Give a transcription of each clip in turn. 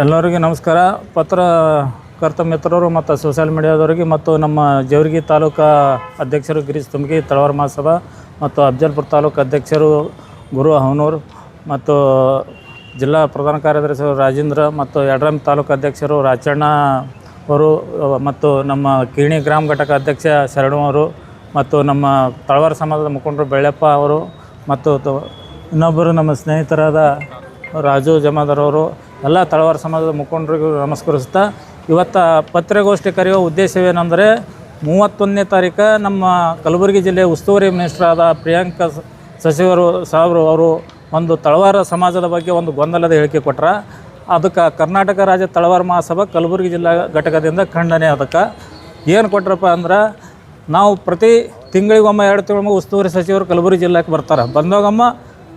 ಎಲ್ಲರಿಗೂ ನಮಸ್ಕಾರ. ಪತ್ರಕರ್ತ ಮಿತ್ರರು ಮತ್ತು ಸೋಷಿಯಲ್ ಮೀಡಿಯಾದವರಿಗೆ ಮತ್ತು ನಮ್ಮ ಜೇವರ್ಗಿ ತಾಲೂಕಾ ಅಧ್ಯಕ್ಷರು ಗಿರೀಶ್ ತುಮಗಿ ತಳವಾರ ಮಹಾಸಭಾ ಮತ್ತು ಅಫ್ಜಲ್ಪುರ ತಾಲೂಕು ಅಧ್ಯಕ್ಷರು ಗುರು ಹವನೂರು ಮತ್ತು ಜಿಲ್ಲಾ ಪ್ರಧಾನ ಕಾರ್ಯದರ್ಶಿ ರಾಜೇಂದ್ರ ಮತ್ತು ಯಡ್ರಾಮ್ ತಾಲೂಕು ಅಧ್ಯಕ್ಷರು ರಾಚಣ್ಣ ಅವರು ಮತ್ತು ನಮ್ಮ ಕಿರಣಿ ಗ್ರಾಮ ಘಟಕ ಅಧ್ಯಕ್ಷ ಶರಣವರು ಮತ್ತು ನಮ್ಮ ತಳವಾರ ಸಮಾಜದ ಮುಖಂಡರು ಬೆಳ್ಳಪ್ಪ ಅವರು ಮತ್ತು ಇನ್ನೊಬ್ಬರು ನಮ್ಮ ಸ್ನೇಹಿತರಾದ ರಾಜು ಜಮಾದಾರ್ ಅವರು ಎಲ್ಲ ತಳವಾರ ಸಮಾಜದ ಮುಖಂಡರಿಗೂ ನಮಸ್ಕರಿಸ್ತಾ ಇವತ್ತು ಪತ್ರಿಕಾಗೋಷ್ಠಿ ಕರೆಯುವ ಉದ್ದೇಶವೇನೆಂದರೆ ಮೂವತ್ತೊಂದನೇ ತಾರೀಕು ನಮ್ಮ ಕಲಬುರಗಿ ಜಿಲ್ಲೆ ಉಸ್ತುವಾರಿ ಮಿನಿಸ್ಟ್ರಾದ ಪ್ರಿಯಾಂಕ ಸಚಿವರು ಸಾಹೇಬರು ಅವರು ಒಂದು ತಳವಾರ ಸಮಾಜದ ಬಗ್ಗೆ ಒಂದು ಗೊಂದಲದ ಹೇಳಿಕೆ ಕೊಟ್ರ, ಅದಕ್ಕೆ ಕರ್ನಾಟಕ ರಾಜ್ಯ ತಳವಾರ ಮಹಾಸಭಾ ಕಲಬುರಗಿ ಜಿಲ್ಲಾ ಘಟಕದಿಂದ ಖಂಡನೆ ಅದಕ್ಕೆ. ಏನು ಕೊಟ್ರಪ್ಪ ಅಂದ್ರೆ, ನಾವು ಪ್ರತಿ ತಿಂಗಳಿಗೊಮ್ಮೆ, ಎರಡು ತಿಂಗಳಿಗೊಮ್ಮೆ ಉಸ್ತುವಾರಿ ಸಚಿವರು ಕಲಬುರಗಿ ಜಿಲ್ಲೆಗೆ ಬರ್ತಾರೆ. ಬಂದಾಗಮ್ಮ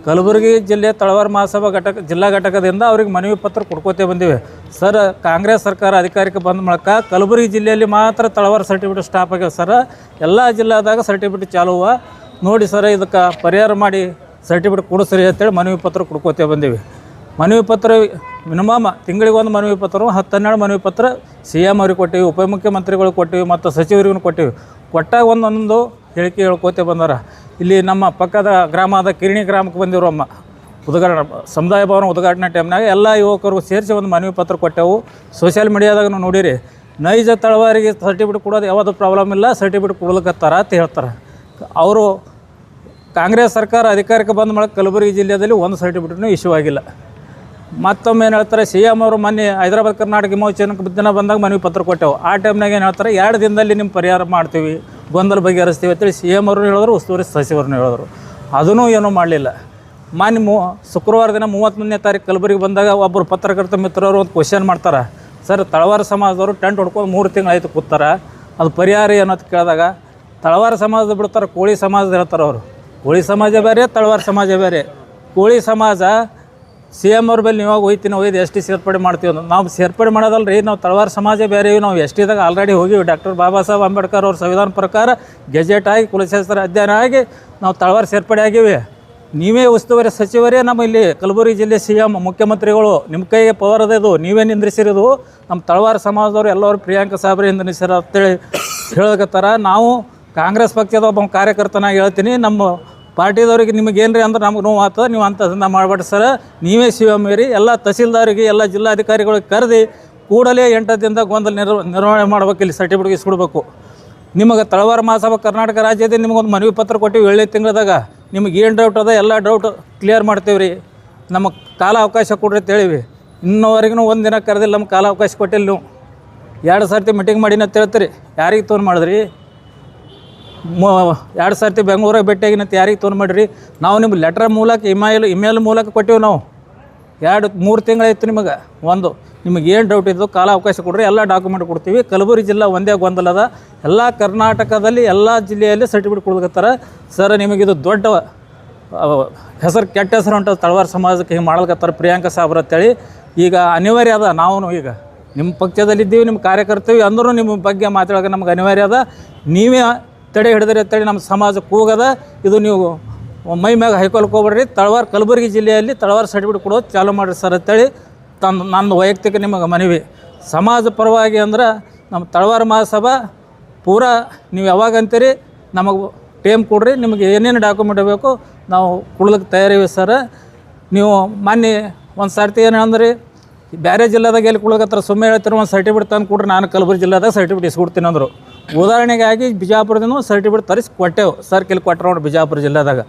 ಕಲಬುರಗಿ ಜಿಲ್ಲೆ ತಳವಾರ ಮಹಾಸಭಾ ಘಟಕ ಜಿಲ್ಲಾ ಘಟಕದಿಂದ ಅವ್ರಿಗೆ ಮನವಿ ಪತ್ರ ಕೊಡ್ಕೋತೇ ಬಂದಿವೆ. ಸರ್, ಕಾಂಗ್ರೆಸ್ ಸರ್ಕಾರ ಅಧಿಕಾರಕ್ಕೆ ಬಂದ ಮೂಲಕ ಕಲಬುರಗಿ ಜಿಲ್ಲೆಯಲ್ಲಿ ಮಾತ್ರ ತಳವಾರ ಸರ್ಟಿಫಿಕೇಟ್ ಸ್ಟಾಪ್ ಆಗ್ಯಾವ ಸರ್. ಎಲ್ಲ ಜಿಲ್ಲಾದಾಗ ಸರ್ಟಿಫಿಕೇಟ್ ಚಾಲುವ ನೋಡಿ ಸರ್, ಇದಕ್ಕೆ ಪರಿಹಾರ ಮಾಡಿ ಸರ್ಟಿಫಿಕೇಟ್ ಕೊಡಿಸ್ರಿ ಅಂತೇಳಿ ಮನವಿ ಪತ್ರ ಕೊಡ್ಕೋತೇ ಬಂದೀವಿ. ಮನವಿ ಪತ್ರ ಮಿನಿಮಮ್ ತಿಂಗಳಿಗೆ ಒಂದು ಮನವಿ ಪತ್ರ, ಹತ್ತು ಹನ್ನೆರಡು ಮನವಿ ಪತ್ರ ಸಿ ಎಂ ಅವ್ರಿಗೆ ಕೊಟ್ಟಿವಿ ಉಪಮುಖ್ಯಮಂತ್ರಿಗಳಿಗೆ ಕೊಟ್ಟಿವಿ, ಮತ್ತು ಸಚಿವರಿಗೂ ಕೊಟ್ಟಿವಿ. ಕೊಟ್ಟಾಗ ಒಂದೊಂದು ಹೇಳಿಕೆ ಹೇಳ್ಕೋತೆ ಬಂದಾರ. ಇಲ್ಲಿ ನಮ್ಮ ಪಕ್ಕದ ಗ್ರಾಮದ ಕಿರಣಿ ಗ್ರಾಮಕ್ಕೆ ಬಂದಿರೋ ಅಮ್ಮ ಉದ್ಘಾಟನೆ ಸಮುದಾಯ ಭವನ ಉದ್ಘಾಟನೆ ಟೈಮ್ನಾಗ ಎಲ್ಲ ಯುವಕರು ಸೇರಿಸಿ ಒಂದು ಮನವಿ ಪತ್ರ ಕೊಟ್ಟೆವು. ಸೋಷಿಯಲ್ ಮೀಡಿಯಾದಾಗ ನೋಡಿರಿ, ನೈಜ ತಳವಾರಿಗೆ ಸರ್ಟಿಫಿಕೇಟ್ ಕೊಡೋದು ಯಾವುದು ಪ್ರಾಬ್ಲಮ್ ಇಲ್ಲ, ಸರ್ಟಿಫಿಕೇಟ್ ಕೊಡ್ಲಿಕ್ಕತ್ತಾರ ಅಂತ ಹೇಳ್ತಾರೆ. ಅವರು ಕಾಂಗ್ರೆಸ್ ಸರ್ಕಾರ ಅಧಿಕಾರಕ್ಕೆ ಬಂದ ಮೇಲೆ ಕಲಬುರಗಿ ಜಿಲ್ಲೆಯಲ್ಲಿ ಒಂದು ಸರ್ಟಿಫಿಕೇಟ್ನೂ ಇಶ್ಯೂ ಆಗಿಲ್ಲ. ಮತ್ತೊಮ್ಮೆ ಏನು ಹೇಳ್ತಾರೆ, ಸಿ ಎಂ ಅವರು ಮೊನ್ನೆ ಹೈದರಾಬಾದ್ ಕರ್ನಾಟಕ ವಿಮೋಚನಕ್ಕೆ ದಿನ ಬಂದಾಗ ಮನವಿ ಪತ್ರ ಕೊಟ್ಟೆವು. ಆ ಟೈಮ್ನಾಗ ಏನು ಹೇಳ್ತಾರೆ, ಎರಡು ದಿನದಲ್ಲಿ ನಿಮ್ಮ ಪರಿಹಾರ ಮಾಡ್ತೀವಿ. ಗೊಂದಲ ಬಗೆಹರಿಸ್ತೀವಿ ಅಂತೇಳಿ ಸಿ ಎಂ ಅವರು ಹೇಳಿದ್ರು, ಉಸ್ತುವಾರಿ ಸಚಿವರನ್ನು ಹೇಳಿದ್ರು. ಅದನ್ನೂ ಏನೂ ಮಾಡಲಿಲ್ಲ. ಮಾನ್ಯ ಮೂ, ಶುಕ್ರವಾರ ದಿನ ಮೂವತ್ತೊಂದನೇ ತಾರೀಕು ಕಲಬುರಗಿ ಬಂದಾಗ ಒಬ್ಬರು ಪತ್ರಕರ್ತ ಮಿತ್ರರು ಒಂದು ಕ್ವಶನ್ ಮಾಡ್ತಾರೆ. ಸರ್, ತಳವಾರ ಸಮಾಜದವರು ಟೆಂಟ್ ಹೊಡ್ಕೊಂಡು ಮೂರು ತಿಂಗಳಾಯ್ತು ಕೂತಾರೆ. ಅದು ಪರಿಹಾರ ಏನಂತ ಕೇಳಿದಾಗ, ತಳವಾರ ಸಮಾಜದ ಬಿಡ್ತಾರೆ, ಕೋಳಿ ಸಮಾಜದ ಹೇಳ್ತಾರೆ ಅವರು. ಕೋಳಿ ಸಮಾಜ ಬೇರೆ, ತಳವಾರ ಸಮಾಜ ಬೇರೆ. ಕೋಳಿ ಸಮಾಜ ಸಿ ಎಂ ಅವ್ರ ಮೇಲೆ ನೀವಾಗ ಹೋಯ್ತೀನಿ ಹೋಯ್ದು ಎಸ್ ಸೇರ್ಪಡೆ ಮಾಡ್ತೀವಿ ಅಂದ್ರೆ. ನಾವು ಸೇರ್ಪಡೆ ಮಾಡೋದಲ್ಲ ರೀ ನಾವು ತಳವಾರ ಸಮಾಜ ಬೇರೆ ನಾವು ಎಸ್ ಟಿದಾಗ ಆಲ್ರೆಡಿ ಹೋಗಿವಿ. ಡಾಕ್ಟರ್ ಬಾಬಾ ಸಾಹೇಬ್ ಅಂಬೇಡ್ಕರ್ ಅವ್ರ ಸಂವಿಧಾನ ಪ್ರಕಾರ ಗೆಜೆಟ್ ಆಗಿ, ಕುಲಶಾಸ್ತ್ರ ಅಧ್ಯಯನ ಆಗಿ, ನಾವು ತಳವಾರ ಸೇರ್ಪಡೆ ಆಗಿವೆ. ನೀವೇ ಉಸ್ತುವಾರಿ ಸಚಿವರೇ, ನಮ್ಮ ಇಲ್ಲಿ ಕಲಬುರಗಿ ಜಿಲ್ಲೆ ಸಿ ಎಂ ಮುಖ್ಯಮಂತ್ರಿಗಳು ನಿಮ್ಮ ಕೈಗೆ ಪವರ್ ಅದೇದು ನೀವೇ ನಿಂದ್ರಿಸಿರೋದು. ನಮ್ಮ ತಳವಾರ ಸಮಾಜದವರು ಎಲ್ಲರೂ ಪ್ರಿಯಾಂಕ ಸಾಬ್ರೆ ನಿಂದ್ರಿಸಿರೋ ಅಂತೇಳಿ ಹೇಳಕತ್ತಾರ. ನಾವು ಕಾಂಗ್ರೆಸ್ ಪಕ್ಷದ ಒಬ್ಬ ಕಾರ್ಯಕರ್ತನಾಗಿ ಹೇಳ್ತೀನಿ, ನಮ್ಮ ಪಾರ್ಟಿದವ್ರಿಗೆ ನಿಮಗೆ ಏನ್ರಿ ಅಂದ್ರೆ ನಮ್ಗೆ ನೋವು ಆಗ್ತದೆ, ನೀವು ಅಂತ ಮಾಡಬೇಡ್ರಿ ಸರ್. ನೀವೇ ಶಿವಮೇರಿ ಎಲ್ಲ ತಹಸೀಲ್ದಾರಿಗೆ, ಎಲ್ಲ ಜಿಲ್ಲಾಧಿಕಾರಿಗಳಿಗೆ ಕರೆದು ಕೂಡಲೇ ಎಂಟು ದಿನದ ಗೊಂದಲ ನಿರ್ವ, ನಿರ್ವಹಣೆ ಮಾಡ್ಬೇಕು, ಇಲ್ಲಿ ಸರ್ಟಿಫಿಕೇಟ್ ಇಸ್ಕೊಡ್ಬೇಕು. ನಿಮಗೆ ತಳವಾರ ಮಹಾಸಭಾ ಕರ್ನಾಟಕ ರಾಜ್ಯದ ನಿಮಗೊಂದು ಮನವಿ ಪತ್ರ ಕೊಟ್ಟು ಏಳನೇ ತಿಂಗಳದಾಗ. ನಿಮ್ಗೆ ಏನು ಡೌಟ್ ಅದ, ಎಲ್ಲ ಡೌಟ್ ಕ್ಲಿಯರ್ ಮಾಡ್ತೀವಿ ರೀ. ನಮಗೆ ಕಾಲ ಅವಕಾಶ ಕೊಡ್ರಿ ಅಂತ ಹೇಳಿವಿ. ಇನ್ನೂವರೆಗೂ ಒಂದು ದಿನ ಕರೆದಿಲ್ಲ, ನಮ್ಗೆ ಕಾಲ ಅವಕಾಶ ಕೊಟ್ಟಿಲ್ಲ ನೀವು. ಎರಡು ಸರ್ತಿ ಮೀಟಿಂಗ್ ಮಾಡಿನ ಅಂತ ಹೇಳ್ತೀರಿ. ಯಾರಿಗೆ ತೋನ್ ಮಾಡಿದ್ರಿ? ಮೂ ಎರಡು ಸರ್ತಿ ಬೆಂಗಳೂರಾಗ ಭೇಟಿಯಾಗಿನಂತ ಯಾರಿಗೆ ತೋನ್ ಮಾಡಿರಿ? ನಾವು ನಿಮ್ಗೆ ಲೆಟ್ರ್ ಮೂಲಕ ಇಮೇಲ್ ಇಮೇಲ್ ಮೂಲಕ ಕೊಟ್ಟೆವು ನಾವು. ಎರಡು, ಮೂರು ತಿಂಗಳಾಯ್ತು ನಿಮಗೆ. ಒಂದು, ನಿಮಗೆ ಏನು ಡೌಟ್ ಇದ್ದು ಕಾಲ ಅವಕಾಶ ಕೊಡ್ರಿ, ಎಲ್ಲ ಡಾಕ್ಯುಮೆಂಟ್ ಕೊಡ್ತೀವಿ. ಕಲಬುರಗಿ ಜಿಲ್ಲಾ ಒಂದೇ ಗೊಂದಲದ ಎಲ್ಲ ಕರ್ನಾಟಕದಲ್ಲಿ, ಎಲ್ಲ ಜಿಲ್ಲೆಯಲ್ಲಿ ಸರ್ಟಿಫಿಕೇಟ್ ಕೊಡ್ಬೇಕತ್ತಾರ. ಸರ್ ನಿಮಗಿದು ದೊಡ್ಡ ಹೆಸರು, ಕೆಟ್ಟ ಹೆಸರು ಹೊಂಟ ತಳವಾರ ಸಮಾಜಕ್ಕೆ ಹಿಂಗೆ ಮಾಡ್ಲಿಕತ್ತಾರ ಪ್ರಿಯಾಂಕ ಸಾಬ್ರ ಅಂತೇಳಿ. ಈಗ ಅನಿವಾರ್ಯ ಅದ ನಾವು ಈಗ. ನಿಮ್ಮ ಪಕ್ಷದಲ್ಲಿದ್ದೀವಿ ನಿಮ್ಮ ಕಾರ್ಯಕರ್ತವಿ ಅಂದ್ರೂ ನಿಮ್ಮ ಬಗ್ಗೆ ಮಾತಾಡೋಕೆ ನಮ್ಗೆ ಅನಿವಾರ್ಯ ಅದ. ನೀವೇ ತಡೆ ಹಿಡಿದ್ರೆ ತಡೆ ನಮ್ಮ ಸಮಾಜ ಕೂಗದ ಇದು ನೀವು ಮೈ ಮ್ಯಾಗ ಹೈಕೊಲ್ಕ್ ಹೋಗ್ಬೇಡ್ರಿ ತಳವಾರ ಕಲಬುರಗಿ ಜಿಲ್ಲೆಯಲ್ಲಿ ತಳವಾರ ಸರ್ಟಿಫಿಕೇಟ್ ಕೊಡೋದು ಚಾಲೂ ಮಾಡಿರಿ ಸರ್ ಅಂತೇಳಿ ತನ್ನ ನನ್ನ ವೈಯಕ್ತಿಕ ನಿಮಗೆ ಮನವಿ. ಸಮಾಜ ಪರವಾಗಿ ಅಂದ್ರೆ ನಮ್ಮ ತಳವಾರ ಮಹಾಸಭಾ ಪೂರಾ ನೀವು ಯಾವಾಗ ಅಂತೀರಿ ನಮಗೆ ಟೈಮ್ ಕೊಡ್ರಿ. ನಿಮಗೆ ಏನೇನು ಡಾಕ್ಯುಮೆಂಟ್ ಬೇಕು ನಾವು ಕೊಡ್ಲಿಕ್ಕೆ ತಯಾರಿವೆ ಸರ್. ನೀವು ಮೊನ್ನೆ ಒಂದು ಸರ್ತಿ ಏನು ಅಂದ್ರಿ ಬೇರೆ ಜಿಲ್ಲೆದಾಗ ಎಲ್ಲಿ ಕೊಡ್ಲಿಕ್ಕೆ ಸುಮ್ಮನೆ ಹೇಳ್ತಾರೆ, ಒಂದು ಸರ್ಟಿಫಿಕೇಟ್ ತಂದು ಕೊಡ್ರಿ, ನಾನು ಕಲಬುರಗಿ ಜಿಲ್ಲಾದಾಗ ಸರ್ಟಿಫಿಕೇಟ್ ಇಸ್ಕೊಡ್ತೀನಿ ಅಂದರು. ಉದಾಹರಣೆಗಾಗಿ ಬಿಜಾಪುರದಿಂದ ಒಂದು ಸರ್ಟಿಫಿಕೇಟ್ ತರಿಸಿ ಕೊಟ್ಟೆವು. ಸರ್ ಕೆಲ್ ಕೊಟ್ಟರು ನೋಡಿ ಬಿಜಾಪುರ ಜಿಲ್ಲಾದಾಗ.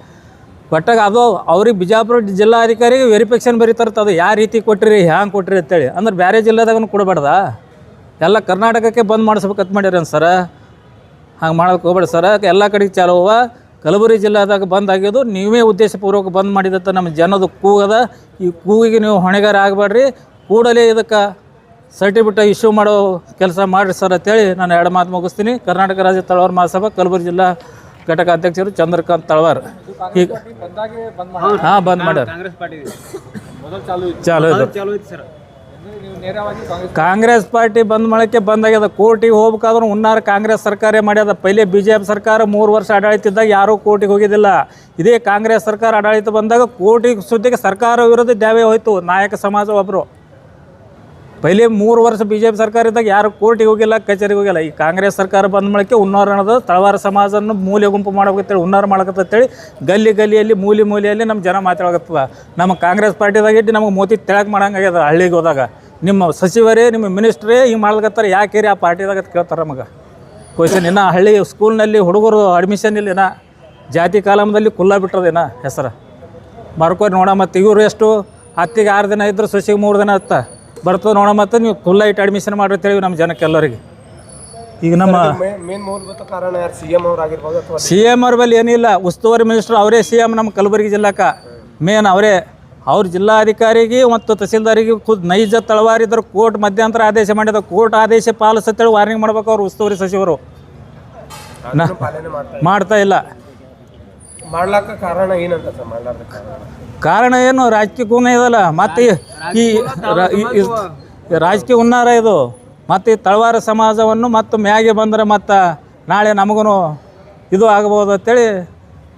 ಕೊಟ್ಟಾಗ ಅದು ಅವ್ರಿಗೆ ಬಿಜಾಪುರ ಜಿಲ್ಲಾಧಿಕಾರಿಗೆ ವೆರಿಫಿಕೇಷನ್ ಬರೀತಾರತ್ತೆ ಅದು. ಯಾವ ರೀತಿ ಕೊಟ್ಟಿರಿ, ಹ್ಯಾಂಗೆ ಕೊಟ್ಟಿರಿ ಅಂತೇಳಿ. ಅಂದ್ರೆ ಬೇರೆ ಜಿಲ್ಲಾದಾಗೂ ಕೊಡಬಾರ್ದ ಎಲ್ಲ ಕರ್ನಾಟಕಕ್ಕೆ ಬಂದ್ ಮಾಡಿಸ್ಬೇಕಂತ ಮಾಡ್ಯಾರ ಸರ ಹಂಗೆ ಮಾಡೋಕೆ ಹೋಗ್ಬೇಡ ಸರ ಎಲ್ಲ ಕಡೆಗೆ ಚಾಲು ಅವ. ಕಲಬುರಗಿ ಜಿಲ್ಲಾದಾಗ ಬಂದ್ ಆಗ್ಯೋದು. ನೀವೇ ಉದ್ದೇಶಪೂರ್ವಕ ಬಂದ್ ಮಾಡಿದತ್ತ ನಮ್ಮ ಜನದ ಕೂಗದ. ಈ ಕೂಗಿಗೆ ನೀವು ಹೊಣೆಗಾರ ಆಗಬೇಡ್ರಿ. ಕೂಡಲೇ ಇದಕ್ಕೆ ಸರ್ಟಿಫಿಕೇಟ್ ಇಶ್ಯೂ ಮಾಡೋ ಕೆಲಸ ಮಾಡಿರಿ ಸರ್ ಅಂತೇಳಿ ನಾನು ಎರಡು ಮಾತು ಮುಗಿಸ್ತೀನಿ. ಕರ್ನಾಟಕ ರಾಜ್ಯ ತಳವಾರ ಮಹಾಸಭಾ ಕಲಬುರಗಿ ಜಿಲ್ಲಾ ಘಟಕ ಅಧ್ಯಕ್ಷರು ಚಂದ್ರಕಾಂತ್ ತಳವಾರ್. ಈಗ ಹಾಂ ಬಂದ್ ಮಾಡ್ಯಾರ. ಕಾಂಗ್ರೆಸ್ ಪಾರ್ಟಿ ಮೊದಲು ಚಾಲು ಇದೆ ಚಾಲು ಇದು ಸರ್. ಕಾಂಗ್ರೆಸ್ ಪಾರ್ಟಿ ಬಂದ್ ಮಾಡಕ್ಕೆ ಬಂದಾಗ್ಯದ. ಕೋರ್ಟಿಗೆ ಹೋಗ್ಬೇಕಾದ್ರೂ ಉನ್ನಾರ ಕಾಂಗ್ರೆಸ್ ಸರ್ಕಾರ ಮಾಡ್ಯದ. ಪೈಲೆ ಬಿ ಜೆ ಪಿ ಸರ್ಕಾರ ಮೂರು ವರ್ಷ ಆಡಳಿತ ಇದ್ದಾಗ ಯಾರೂ ಕೋರ್ಟಿಗೆ ಹೋಗಿದ್ದಿಲ್ಲ. ಇದೇ ಕಾಂಗ್ರೆಸ್ ಸರ್ಕಾರ ಆಡಳಿತ ಬಂದಾಗ ಕೋರ್ಟಿಗೆ ಸುದ್ದಿಗೆ ಸರ್ಕಾರ ವಿರೋಧ ದ್ಯಾವೇ ಹೋಯ್ತು. ನಾಯಕ ಸಮಾಜ ಒಬ್ಬರು ಪೈಲೆ ಮೂರು ವರ್ಷ ಬಿ ಜೆ ಪಿ ಸರ್ಕಾರ ಇದ್ದಾಗ ಯಾರು ಕೋರ್ಟಿಗೆ ಹೋಗಿಲ್ಲ, ಕಚೇರಿಗೆ ಹೋಗಿಲ್ಲ. ಈ ಕಾಂಗ್ರೆಸ್ ಸರ್ಕಾರ ಬಂದ ಉನ್ನಾರ ಅನ್ನೋದು ತಳವಾರ ಸಮಾಜವನ್ನು ಮೂಲೆ ಗುಂಪು ಮಾಡಬೇಕಂತೇಳಿ ಉನ್ನಾರ ಮಾಡಕತ್ತೇಳಿ ಗಲ್ಲಿ ಗಲ್ಲಿಯಲ್ಲಿ, ಮೂಲೆ ಮೂಲೆಯಲ್ಲಿ ನಮ್ಮ ಜನ ಮಾತಾಡಕತ್ತದ. ನಮ್ಮ ಕಾಂಗ್ರೆಸ್ ಪಾರ್ಟಿದಾಗ ಇಟ್ಟು ನಮಗೆ ಮೋತಿ ತೆಳಕ್ ಮಾಡಂಗಾಗ್ಯದ ಹಳ್ಳಿಗೆ ಹೋದಾಗ. ನಿಮ್ಮ ಸಚಿವರೇ, ನಿಮ್ಮ ಮಿನಿಸ್ಟ್ರೇ ಹಿಂಗೆ ಮಾಡ್ಲಕತ್ತಾರೆ ಯಾಕೆ ಆ ಪಾರ್ಟಿದಾಗ ಅಂತ ಕೇಳ್ತಾರೆ ನಮಗೆ. ಕ್ವಶನ್ ಇನ್ನು ಹಳ್ಳಿ ಸ್ಕೂಲ್ನಲ್ಲಿ ಹುಡುಗರು ಅಡ್ಮಿಷನ್ ಇಲ್ಲ ಇನ್ನ. ಜಾತಿ ಕಾಲಮದಲ್ಲಿ ಕುಲ್ಲ ಬಿಟ್ಟದೇನ ಹೆಸರು. ಬರ್ಕೋರಿ ನೋಡ ಮತ್ತು ಇವರು ಎಷ್ಟು? ಹತ್ತಿಗೆ ಆರು ದಿನ ಇದ್ದರು ಸಸಿಗೆ ಮೂರು ದಿನ ಹತ್ತ. ಬರ್ತದೆ ನೋಡ ಮತ್ತು ನೀವು ಖುಲ್ಲ ಇಟ್ಟು ಅಡ್ಮಿಷನ್ ಮಾಡಿರ್ತೇವೆ ನಮ್ಮ ಜನಕ್ಕೆ ಎಲ್ಲರಿಗೆ. ಈಗ ನಮ್ಮ ಮೇನ್ ಮೂಲಭೂತ ಕಾರಣ ಯಾರು ಸಿ ಎಂ ಅವ್ರು ಆಗಿರ್ಬೋದು ಅಥವಾ ಸಿ ಎಂ ಅವ್ರ ಬಳಿ ಏನಿಲ್ಲ ಉಸ್ತುವಾರಿ ಮಿನಿಸ್ಟರ್ ಅವರೇ ಸಿ ಎಂ ನಮ್ಮ ಕಲಬುರಗಿ ಜಿಲ್ಲಾಕ ಮೇನ್ ಅವರೇ. ಅವ್ರ ಜಿಲ್ಲಾಧಿಕಾರಿಗೆ ಮತ್ತು ತಹಸೀಲ್ದಾರಿಗೆ ಖುದ್ ನೈಜ ತಳವಾರಿದ್ರು ಕೋರ್ಟ್ ಮಧ್ಯಂತರ ಆದೇಶ ಮಾಡಿದ ಕೋರ್ಟ್ ಆದೇಶ ಪಾಲಿಸತ್ತೇಳಿ ವಾರ್ನಿಂಗ್ ಮಾಡ್ಬೇಕು ಅವ್ರು ಉಸ್ತುವಾರಿ ಸಚಿವರು. ಮಾಡ್ತಾ ಇಲ್ಲ. ಮಾಡ್ಲಾಕ ಕಾರಣ ಏನಂತ ಸರ್ ಮಾಡ್ಲಾರ್ದ ಕಾರಣ? ಕಾರಣ ಏನು? ರಾಜಕೀಯ ಗುಣ ಇದಲ್ಲ. ಮತ್ತೆ ಈ ರ- ಈ- ಈ- ಈ ರಾಜಕೀಯ ಉನ್ನಾರ ಇದು. ಮತ್ತು ಈ ತಳವಾರ ಸಮಾಜವನ್ನು ಮತ್ತು ಮ್ಯಾಗೆ ಬಂದರೆ ಮತ್ತು ನಾಳೆ ನಮಗೂ ಇದು ಆಗ್ಬೋದು ಅಂತೇಳಿ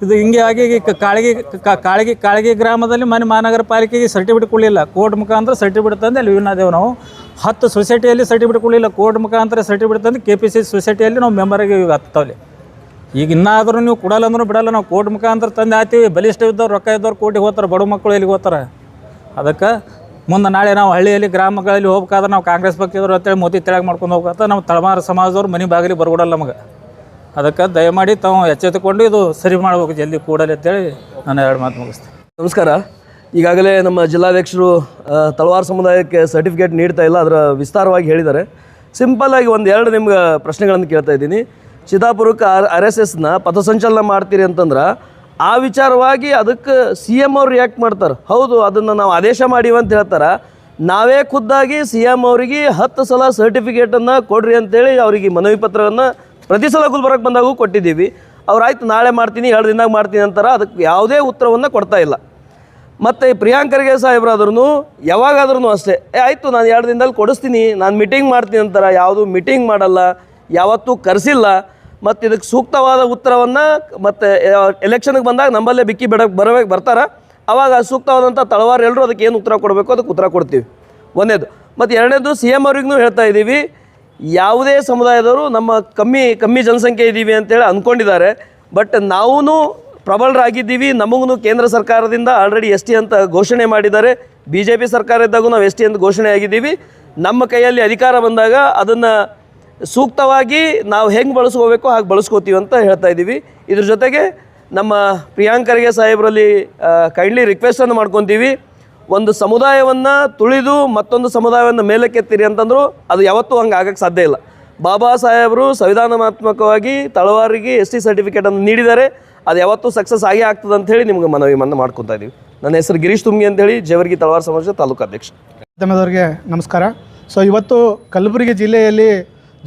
ಇದು ಹಿಂಗೆ ಆಗಿ ಈಗ ಕಾಳಗಿ ಕ- ಕಾಳಗಿ ಕಾಳಗಿ ಗ್ರಾಮದಲ್ಲಿ ಮನೆ ಮಹಾನಗರ ಪಾಲಿಕೆಗೆ ಸರ್ಟಿಫಿಕೇಟ್ ಕೊಡಲಿಲ್ಲ. ಕೋರ್ಟ್ ಮುಖಾಂತರ ಸರ್ಟಿಫಿಕೇಟ್ ತಂದು ಅಲ್ಲಿ ವಿನ್ನಾದೇವು ನಾವು ಹತ್ತು ಸೊಸೈಟಿಯಲ್ಲಿ ಸರ್ಟಿಫಿಕೇಟ್ ಕೊಡಲಿಲ್ಲ. ಕೋರ್ಟ್ ಮುಖಾಂತರ ಸರ್ಟಿಫಿಕೇಟ್ ತಂದು ಕೆ ಪಿ ಸಿ ಸೊಸೈಟಿಯಲ್ಲಿ ನಾವು ಮೆಂಬರಿಗೆ ಈಗ ಹತ್ತವಲ್ಲಿ ಈಗ ಇನ್ನಾದರೂ ನೀವು ಕೊಡಲ್ಲ ಅಂದ್ರೂ ಬಿಡಲ್ಲ, ನಾವು ಕೋರ್ಟ್ ಮುಖಾಂತರ ತಂದು ಹಾಕ್ತೀವಿ. ಬಲಿಷ್ಠ ಇದ್ದವ್ರು ರೊಕ್ಕ ಇದ್ದವ್ರು ಕೋಟಿಗೆ ಹೋಗ್ತಾರೆ, ಬಡ ಮಕ್ಕಳು ಎಲ್ಲಿಗೆ ಹೋಗ್ತಾರೆ? ಅದಕ್ಕೆ ಮುಂದೆ ನಾಳೆ ನಾವು ಹಳ್ಳಿಯಲ್ಲಿ, ಗ್ರಾಮಗಳಲ್ಲಿ ಹೋಗ್ಬೇಕಾದ್ರೆ ನಾವು ಕಾಂಗ್ರೆಸ್ ಪಕ್ಷದವ್ರು ಅಂತೇಳಿ ಮೋತಿ ತೆಳಗೆ ಮಾಡ್ಕೊಂಡು ಹೋಗ್ಬೇಕಾದ್ರೆ ನಾವು ತಳಮಾರ ಸಮಾಜದವ್ರು ಮನೆ ಬಾಗಿಲಿ ಬರ್ಬಿಡಲ್ಲ ನಮಗೆ. ಅದಕ್ಕೆ ದಯಮಾಡಿ ತಾವು ಎಚ್ಚೆತ್ತುಕೊಂಡು ಇದು ಸರಿ ಮಾಡ್ಬೇಕು, ಜಲ್ದಿ ಕೂಡಲಿ ಅಂತೇಳಿ ನಾನು ಎರಡು ಮಾತು ಮುಗಿಸ್ತೀನಿ. ನಮಸ್ಕಾರ. ಈಗಾಗಲೇ ನಮ್ಮ ಜಿಲ್ಲಾಧ್ಯಕ್ಷರು ತಳವಾರ ಸಮುದಾಯಕ್ಕೆ ಸರ್ಟಿಫಿಕೇಟ್ ನೀಡ್ತಾ ಇಲ್ಲ, ಅದರ ವಿಸ್ತಾರವಾಗಿ ಹೇಳಿದ್ದಾರೆ. ಸಿಂಪಲ್ಲಾಗಿ ಒಂದು ಎರಡು ನಿಮ್ಗೆ ಪ್ರಶ್ನೆಗಳನ್ನು ಕೇಳ್ತಾ ಇದ್ದೀನಿ. ಚಿತಾಪುರಕ್ಕೆ ಆರ್ ಆರ್ ಎಸ್ ಎಸ್ನ ಪಥಸಂಚಲನ ಮಾಡ್ತೀರಿ ಅಂತಂದ್ರೆ ಆ ವಿಚಾರವಾಗಿ ಅದಕ್ಕೆ ಸಿ ಎಂ ಅವ್ರು ರಿಯಾಕ್ಟ್ ಮಾಡ್ತಾರೆ. ಹೌದು, ಅದನ್ನು ನಾವು ಆದೇಶ ಮಾಡೀವಿ ಅಂತ ಹೇಳ್ತಾರೆ. ನಾವೇ ಖುದ್ದಾಗಿ ಸಿ ಎಂ ಅವರಿಗೆ ಹತ್ತು ಸಲ ಸರ್ಟಿಫಿಕೇಟನ್ನು ಕೊಡ್ರಿ ಅಂತೇಳಿ ಅವರಿಗೆ ಮನವಿ ಪತ್ರವನ್ನು ಪ್ರತಿ ಸಲ ಗುಲ್ಬರ್ಗಕ್ಕೆ ಬಂದಾಗೂ ಕೊಟ್ಟಿದ್ದೀವಿ. ಅವ್ರು ಆಯ್ತು, ನಾಳೆ ಮಾಡ್ತೀನಿ, ಎರಡು ದಿನದಾಗ ಮಾಡ್ತೀನಿ ಅಂತಾರೆ. ಅದಕ್ಕೆ ಯಾವುದೇ ಉತ್ತರವನ್ನು ಕೊಡ್ತಾ ಇಲ್ಲ. ಮತ್ತು ಪ್ರಿಯಾಂಕ್ ಖರ್ಗೆ ಸಾಹೇಬ್ರಾದ್ರೂ ಯಾವಾಗಾದ್ರೂ ಅಷ್ಟೇ, ಏ, ಆಯಿತು, ನಾನು ಎರಡು ದಿನದಲ್ಲಿ ಕೊಡಿಸ್ತೀನಿ, ನಾನು ಮೀಟಿಂಗ್ ಮಾಡ್ತೀನಿ ಅಂತಾರೆ. ಯಾವುದು ಮೀಟಿಂಗ್ ಮಾಡಲ್ಲ ಯಾವತ್ತೂ ಕರೆಸಿಲ್ಲ. ಮತ್ತು ಇದಕ್ಕೆ ಸೂಕ್ತವಾದ ಉತ್ತರವನ್ನು ಮತ್ತು ಎಲೆಕ್ಷನ್ಗೆ ಬಂದಾಗ ನಮ್ಮಲ್ಲೇ ಬಿಕ್ಕಿ ಬಿಡಕ್ಕೆ ಬರಬೇಕು ಬರ್ತಾರೆ. ಆವಾಗ ಸೂಕ್ತವಾದಂಥ ತಳವಾರ ಎಲ್ಲರೂ ಅದಕ್ಕೆ ಏನು ಉತ್ತರ ಕೊಡಬೇಕು? ಅದಕ್ಕೆ ಉತ್ತರ ಕೊಡ್ತೀವಿ. ಒಂದೇದು. ಮತ್ತು ಎರಡನೇದು ಸಿ ಎಂ ಅವ್ರಿಗೂ ಹೇಳ್ತಾ ಇದ್ದೀವಿ. ಯಾವುದೇ ಸಮುದಾಯದವರು ನಮ್ಮ ಕಮ್ಮಿ ಕಮ್ಮಿ ಜನಸಂಖ್ಯೆ ಇದ್ದೀವಿ ಅಂತೇಳಿ ಅಂದ್ಕೊಂಡಿದ್ದಾರೆ ಬಟ್ ನಾವೂ ಪ್ರಬಲರಾಗಿದ್ದೀವಿ. ನಮಗೂ ಕೇಂದ್ರ ಸರ್ಕಾರದಿಂದ ಆಲ್ರೆಡಿ ಎಸ್ ಟಿ ಅಂತ ಘೋಷಣೆ ಮಾಡಿದ್ದಾರೆ. ಬಿ ಜೆ ಪಿ ಸರ್ಕಾರ ಇದ್ದಾಗೂ ನಾವು ಎಸ್ ಟಿ ಅಂತ ಘೋಷಣೆ ಆಗಿದ್ದೀವಿ. ನಮ್ಮ ಕೈಯಲ್ಲಿ ಅಧಿಕಾರ ಬಂದಾಗ ಅದನ್ನು ಸೂಕ್ತವಾಗಿ ನಾವು ಹೆಂಗೆ ಬಳಸ್ಕೋಬೇಕು, ಹಾಗೆ ಬಳಸ್ಕೋತೀವಿ ಅಂತ ಹೇಳ್ತಾ ಇದ್ದೀವಿ. ಇದ್ರ ಜೊತೆಗೆ ನಮ್ಮ ಪ್ರಿಯಾಂಕರಿಗೆ ಸಾಹೇಬರಲ್ಲಿ ಕೈಂಡ್ಲಿ ರಿಕ್ವೆಸ್ಟನ್ನು ಮಾಡ್ಕೊತೀವಿ. ಒಂದು ಸಮುದಾಯವನ್ನು ತುಳಿದು ಮತ್ತೊಂದು ಸಮುದಾಯವನ್ನು ಮೇಲಕ್ಕೆತ್ತಿರಿ ಅಂತಂದರೂ ಅದು ಯಾವತ್ತೂ ಹಂಗೆ ಆಗಕ್ಕೆ ಸಾಧ್ಯ ಇಲ್ಲ. ಬಾಬಾ ಸಾಹೇಬರು ಸಂವಿಧಾನಾತ್ಮಕವಾಗಿ ತಳವಾರಿಗೆ ಎಸ್ ಟಿ ಸರ್ಟಿಫಿಕೇಟನ್ನು ನೀಡಿದ್ದಾರೆ ಅದು ಯಾವತ್ತೂ ಸಕ್ಸಸ್ ಆಗಿ ಆಗ್ತದೆ ಅಂತ ಹೇಳಿ ನಿಮ್ಗೆ ಮನವಿ ಮನ್ನ ಮಾಡ್ಕೊತಾ ಇದ್ದೀವಿ. ನನ್ನ ಹೆಸರು ಗಿರೀಶ್ ತುಮ್ಗಿ ಅಂತೇಳಿ ಜೇವರ್ಗಿ ತಳವಾರ ಸಮಾಜದ ತಾಲೂಕು ಅಧ್ಯಕ್ಷ. ನಮಸ್ಕಾರ. ಸೊ ಇವತ್ತು ಕಲಬುರಗಿ ಜಿಲ್ಲೆಯಲ್ಲಿ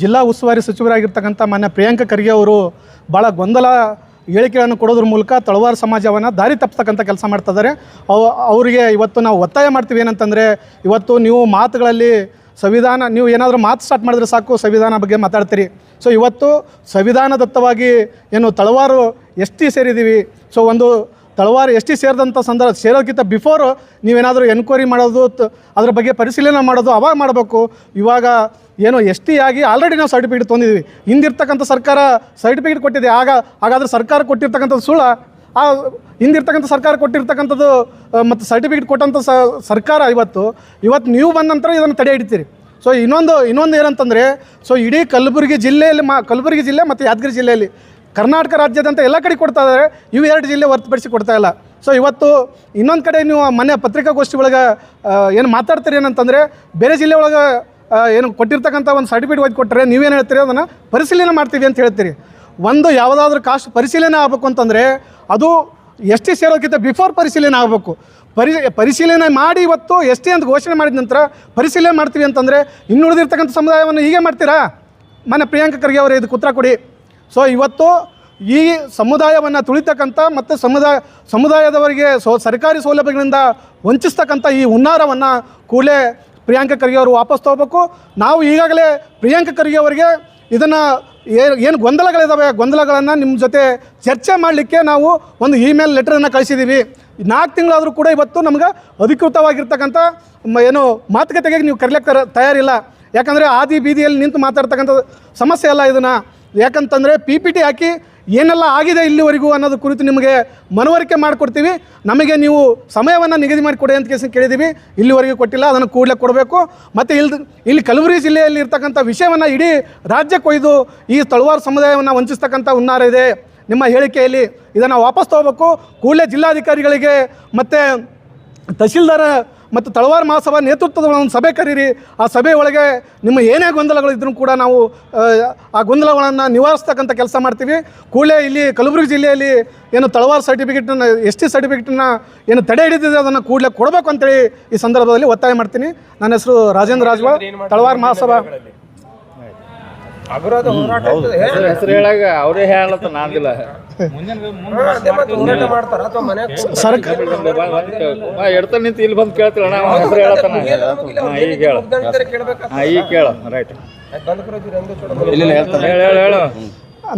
ಜಿಲ್ಲಾ ಉಸ್ತುವಾರಿ ಸಚಿವರಾಗಿರ್ತಕ್ಕಂಥ ಮಾನ್ಯ ಪ್ರಿಯಾಂಕ ಖರ್ಗೆ ಅವರು ಭಾಳ ಗೊಂದಲ ಹೇಳಿಕೆಗಳನ್ನು ಕೊಡೋದ್ರ ಮೂಲಕ ತಳವಾರ ಸಮಾಜವನ್ನು ದಾರಿ ತಪ್ಪಿಸ್ತಕ್ಕಂಥ ಕೆಲಸ ಮಾಡ್ತಾ ಇದ್ದಾರೆ. ಅವರಿಗೆ ಇವತ್ತು ನಾವು ಒತ್ತಾಯ ಮಾಡ್ತೀವಿ ಏನಂತಂದರೆ, ಇವತ್ತು ನೀವು ಮಾತುಗಳಲ್ಲಿ ಸಂವಿಧಾನ, ನೀವು ಏನಾದರೂ ಮಾತು ಸ್ಟಾರ್ಟ್ ಮಾಡಿದ್ರೆ ಸಾಕು, ಸಂವಿಧಾನ ಬಗ್ಗೆ ಮಾತಾಡ್ತೀರಿ. ಸೊ ಇವತ್ತು ಸಂವಿಧಾನದತ್ತವಾಗಿ ಏನು ತಳವಾರು ಎಸ್ ಸೇರಿದ್ದೀವಿ. ಸೊ ಒಂದು ತಳವಾರು ಎಸ್ ಟಿ ಸೇರಿದಂಥ ಸಂದರ್ಭ ಸೇರೋಕ್ಕಿಂತ ಬಿಫೋರು ನೀವೇನಾದರೂ ಎನ್ಕ್ವೈರಿ ಮಾಡೋದು ಅದ್ರ ಬಗ್ಗೆ ಪರಿಶೀಲನೆ ಮಾಡೋದು, ಅವಾಗ ಮಾಡಬೇಕು. ಇವಾಗ ಏನು ಎಸ್ ಟಿ ಆಗಿ ಆಲ್ರೆಡಿ ನಾವು ಸರ್ಟಿಫಿಕೇಟ್ ತೊಂದಿದ್ವಿ ಹಿಂದಿರ್ತಕ್ಕಂಥ ಸರ್ಕಾರ ಸರ್ಟಿಫಿಕೇಟ್ ಕೊಟ್ಟಿದೆ. ಆಗ, ಹಾಗಾದರೆ ಸರ್ಕಾರ ಕೊಟ್ಟಿರ್ತಕ್ಕಂಥದ್ದು ಸುಳ್ಳ? ಆ, ಹಿಂದಿರ್ತಕ್ಕಂಥ ಸರ್ಕಾರ ಕೊಟ್ಟಿರ್ತಕ್ಕಂಥದ್ದು ಮತ್ತು ಸರ್ಟಿಫಿಕೇಟ್ ಕೊಟ್ಟಂಥ ಸರ್ಕಾರ ಇವತ್ತು ಇವತ್ತು ನೀವು ಬಂದ ನಂತರ ಇದನ್ನು ತಡೆ ಹಿಡಿತೀರಿ. ಸೊ ಇನ್ನೊಂದು ಇನ್ನೊಂದು ಏನಂತಂದರೆ ಸೊ ಇಡೀ ಕಲಬುರಗಿ ಜಿಲ್ಲೆಯಲ್ಲಿ ಮಾ, ಕಲಬುರಗಿ ಜಿಲ್ಲೆ ಮತ್ತು ಯಾದಗಿರಿ ಜಿಲ್ಲೆಯಲ್ಲಿ, ಕರ್ನಾಟಕ ರಾಜ್ಯದಂತ ಎಲ್ಲ ಕಡೆ ಕೊಡ್ತಾ ಇದ್ದಾರೆ ಇವು ಎರಡು ಜಿಲ್ಲೆ ಹೊರತುಪಡಿಸಿ ಕೊಡ್ತಾ ಇಲ್ಲ. ಸೊ ಇವತ್ತು ಇನ್ನೊಂದು ಕಡೆ ನೀವು ಮನೆ ಪತ್ರಿಕಾಗೋಷ್ಠಿ ಒಳಗೆ ಏನು ಮಾತಾಡ್ತೀರಿ ಏನಂತಂದರೆ, ಬೇರೆ ಜಿಲ್ಲೆ ಒಳಗೆ ಏನು ಕೊಟ್ಟಿರ್ತಕ್ಕಂಥ ಒಂದು ಸರ್ಟಿಫಿಕೇಟ್ ಒಯ್ದು ಕೊಟ್ಟರೆ ನೀವೇನು ಹೇಳ್ತೀರಿ ಅದನ್ನು ಪರಿಶೀಲನೆ ಮಾಡ್ತೀವಿ ಅಂತ ಹೇಳ್ತೀರಿ. ಒಂದು ಯಾವುದಾದ್ರೂ ಕಾಸ್ಟ್ ಪರಿಶೀಲನೆ ಆಗಬೇಕು ಅಂತಂದರೆ ಅದು ಎಸ್ ಟಿ ಸೇರೋಕ್ಕಿಂತ ಬಿಫೋರ್ ಪರಿಶೀಲನೆ ಆಗಬೇಕು. ಪರಿ, ಪರಿಶೀಲನೆ ಮಾಡಿ ಇವತ್ತು ಎಸ್ ಟಿ ಅಂತ ಘೋಷಣೆ ಮಾಡಿದ ನಂತರ ಪರಿಶೀಲನೆ ಮಾಡ್ತೀವಿ ಅಂತಂದರೆ ಇನ್ನುಳಿದಿರ್ತಕ್ಕಂಥ ಸಮುದಾಯವನ್ನು ಹೀಗೆ ಮಾಡ್ತೀರಾ? ಮನೆ ಪ್ರಿಯಾಂಕ ಖರ್ಗೆ ಅವರು, ಇದಕ್ಕೆ ಉತ್ತರ ಕೊಡಿ. ಸೊ ಇವತ್ತು ಈ ಸಮುದಾಯವನ್ನು ತುಳಿತಕ್ಕಂಥ ಮತ್ತು ಸಮುದಾಯ ಸಮುದಾಯದವರಿಗೆ ಸೋ, ಸರ್ಕಾರಿ ಸೌಲಭ್ಯಗಳಿಂದ ವಂಚಿಸ್ತಕ್ಕಂಥ ಈ ಹುನ್ನಾರವನ್ನು ಕೂಡಲೇ ಪ್ರಿಯಾಂಕ ಖರ್ಗೆ ಅವರು ವಾಪಸ್ ತಗೋಬೇಕು. ನಾವು ಈಗಾಗಲೇ ಪ್ರಿಯಾಂಕ ಖರ್ಗೆ ಅವರಿಗೆ ಇದನ್ನು ಏನು ಏನು ಗೊಂದಲಗಳಿದ್ದಾವೆ ಗೊಂದಲಗಳನ್ನು ನಿಮ್ಮ ಜೊತೆ ಚರ್ಚೆ ಮಾಡಲಿಕ್ಕೆ ನಾವು ಒಂದು ಇಮೇಲ್ ಲೆಟ್ರನ್ನು ಕಳಿಸಿದ್ದೀವಿ ನಾಲ್ಕು ತಿಂಗಳಾದರೂ ಕೂಡ ಇವತ್ತು ನಮ್ಗೆ ಅಧಿಕೃತವಾಗಿರ್ತಕ್ಕಂಥ ಏನು ಮಾತುಕತೆಗೆ ನೀವು ಕರೆಯಕ್ಕೆ ತಯಾರಿಲ್ಲ. ಯಾಕಂದರೆ ಆದಿ ಬೀದಿಯಲ್ಲಿ ನಿಂತು ಮಾತಾಡ್ತಕ್ಕಂಥ ಸಮಸ್ಯೆ ಅಲ್ಲ ಇದನ್ನು. ಯಾಕಂತಂದರೆ ಪಿ ಪಿ ಟಿ ಹಾಕಿ ಏನೆಲ್ಲ ಆಗಿದೆ ಇಲ್ಲಿವರೆಗೂ ಅನ್ನೋದು ಕುರಿತು ನಿಮಗೆ ಮನವರಿಕೆ ಮಾಡಿಕೊಡ್ತೀವಿ. ನಮಗೆ ನೀವು ಸಮಯವನ್ನು ನಿಗದಿ ಮಾಡಿ ಕೊಡಿ ಅಂತ ಕೇಸಿ ಕೇಳಿದ್ದೀವಿ. ಇಲ್ಲಿವರೆಗೂ ಕೊಟ್ಟಿಲ್ಲ, ಅದನ್ನು ಕೂಡಲೇ ಕೊಡಬೇಕು. ಮತ್ತು ಇಲ್ಲಿ ಇಲ್ಲಿ ಕಲಬುರಗಿ ಜಿಲ್ಲೆಯಲ್ಲಿ ಇರ್ತಕ್ಕಂಥ ವಿಷಯವನ್ನು ಇಡೀ ರಾಜ್ಯಕ್ಕೆ ಒಯ್ದು ಈ ತಳವಾರು ಸಮುದಾಯವನ್ನು ವಂಚಿಸ್ತಕ್ಕಂಥ ಹುನ್ನಾರ ಇದೆ. ನಿಮ್ಮ ಹೇಳಿಕೆಯಲ್ಲಿ ಇದನ್ನು ವಾಪಸ್ ತಗೋಬೇಕು. ಕೂಡಲೇ ಜಿಲ್ಲಾಧಿಕಾರಿಗಳಿಗೆ ಮತ್ತು ತಹಶೀಲ್ದಾರ ಮತ್ತು ತಳವಾರ ಮಹಾಸಭಾ ನೇತೃತ್ವದ ಒಂದು ಸಭೆ ಕರೀರಿ. ಆ ಸಭೆ ಒಳಗೆ ನಿಮ್ಮ ಏನೇ ಗೊಂದಲಗಳಿದ್ರೂ ಕೂಡ ನಾವು ಆ, ಗೊಂದಲಗಳನ್ನು ನಿವಾರಿಸ್ತಕ್ಕಂಥ ಕೆಲಸ ಮಾಡ್ತೀವಿ. ಕೂಡಲೇ ಇಲ್ಲಿ ಕಲಬುರಗಿ ಜಿಲ್ಲೆಯಲ್ಲಿ ಏನು ತಳವಾರ ಸರ್ಟಿಫಿಕೇಟನ್ನು ಎಸ್ ಟಿ ಸರ್ಟಿಫಿಕೇಟನ್ನು ಏನು ತಡೆ ಹಿಡಿದಿದೆ ಅದನ್ನು ಕೂಡಲೇ ಕೊಡಬೇಕು ಅಂತೇಳಿ ಈ ಸಂದರ್ಭದಲ್ಲಿ ಒತ್ತಾಯ ಮಾಡ್ತೀನಿ. ನನ್ನ ಹೆಸರು ರಾಜೇಂದ್ರ ರಾಜ್ವಾ ತಳವಾರ ಮಹಾಸಭಾ ಹೋರಾಟ. ಹೆಸರು ಹೇಳಾಗ ಅವರೇ ಹೇಳತ್ತ ನಾನಿಲ್ಲ. ಹಾ, ಅದೇ ಮತ್ತೆ ಹೋರಾಟ ಮಾಡ್ತಾರ ಅಥವಾ ಮನೆ ಸರ್ಕಾರ ಎಡ್ತ ನಿಂತು ಇಲ್ಲಿ ಬಂದು ಕೇಳ್ತಿಲ್ಲ ನಾವು ಹೆಸರು ಹೇಳತ್ತಾನ ಹಾ ಈಗ ಹೇಳ. ಕೇಳ್ಬೇಕಾ? ಹಾ ಈಗ ಕೇಳ ರೈಟ್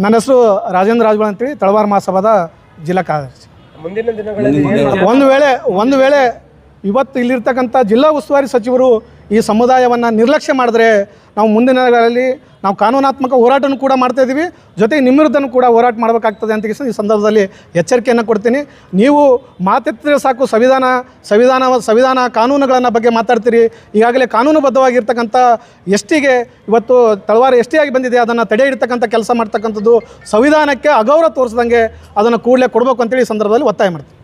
ನನ್ನ ಹೆಸರು ರಾಜೇಂದ್ರ ರಾಜವಾಳ ಅಂತೇಳಿ ತಳವಾರ ಮಹಾಸಭಾದ ಜಿಲ್ಲಾ ಕಾರ್ಯದರ್ಶಿ. ಮುಂದಿನ ದಿನಗಳಲ್ಲಿ ಒಂದು ವೇಳೆ ಒಂದು ವೇಳೆ ಇವತ್ತು ಇಲ್ಲಿರ್ತಕ್ಕಂಥ ಜಿಲ್ಲಾ ಉಸ್ತುವಾರಿ ಸಚಿವರು ಈ ಸಮುದಾಯವನ್ನು ನಿರ್ಲಕ್ಷ್ಯ ಮಾಡಿದ್ರೆ ನಾವು ಮುಂದಿನ ದಿನಗಳಲ್ಲಿ ನಾವು ಕಾನೂನಾತ್ಮಕ ಹೋರಾಟನೂ ಕೂಡ ಮಾಡ್ತಾಯಿದ್ದೀವಿ ಜೊತೆಗೆ ನಿಮ್ಮಿರುದ್ದನ್ನು ಕೂಡ ಹೋರಾಟ ಮಾಡಬೇಕಾಗ್ತದೆ ಅಂತ ಈ ಸಂದರ್ಭದಲ್ಲಿ ಎಚ್ಚರಿಕೆಯನ್ನು ಕೊಡ್ತೀನಿ. ನೀವು ಮಾತೆತ್ತಿದ್ರೆ ಸಾಕು, ಸಂವಿಧಾನ ಸಂವಿಧಾನ ಸಂವಿಧಾನ ಕಾನೂನುಗಳನ್ನು ಬಗ್ಗೆ ಮಾತಾಡ್ತೀರಿ. ಈಗಾಗಲೇ ಕಾನೂನುಬದ್ಧವಾಗಿರ್ತಕ್ಕಂಥ ಎಷ್ಟಿಗೆ ಇವತ್ತು ತಳವಾರ ಎಷ್ಟಿಯಾಗಿ ಬಂದಿದೆ. ಅದನ್ನು ತಡೆ ಇಡ್ತಕ್ಕಂಥ ಕೆಲಸ ಮಾಡ್ತಕ್ಕಂಥದ್ದು ಸಂವಿಧಾನಕ್ಕೆ ಅಗೌರವ ತೋರಿಸ್ದಂಗೆ ಅದನ್ನು ಕೂಡಲೇ ಕೊಡಬೇಕು ಅಂತೇಳಿ ಈ ಸಂದರ್ಭದಲ್ಲಿ ಒತ್ತಾಯ ಮಾಡ್ತೀನಿ.